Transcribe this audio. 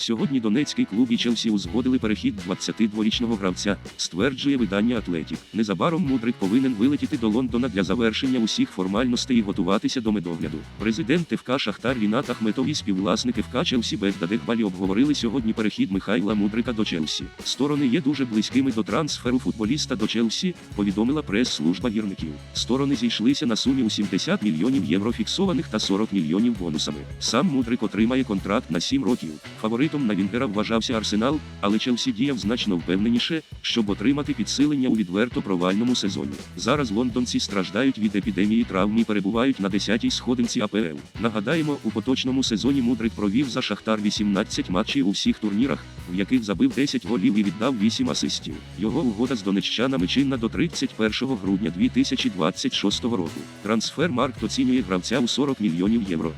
Сьогодні донецький клуб і Челсі узгодили перехід 22-річного гравця, стверджує видання Атлетік. Незабаром Мудрик повинен вилетіти до Лондона для завершення усіх формальностей і готуватися до медогляду. Президент ФК Шахтар Рінат Ахметов і співвласник ФК Челсі Бездадехбалі обговорили сьогодні перехід Михайла Мудрика до Челсі. Сторони є дуже близькими до трансферу футболіста до Челсі, повідомила прес-служба гірників. Сторони зійшлися на сумі у 70 мільйонів євро фіксованих та 40 мільйонів бонусами. Сам Мудрик отримає контракт на 7 років. Фаворитом на Вінгера вважався Арсенал, але Челсі діяв значно впевненіше, щоб отримати підсилення у відверто провальному сезоні. Зараз лондонці страждають від епідемії травм і перебувають на 10-й сходинці АПЛ. Нагадаємо, у поточному сезоні Мудрик провів за Шахтар 18 матчів у всіх турнірах, в яких забив 10 голів і віддав 8 асистів. Його угода з донеччанами чинна до 31 грудня 2026 року. Трансфер Маркт оцінює гравця у 40 мільйонів євро.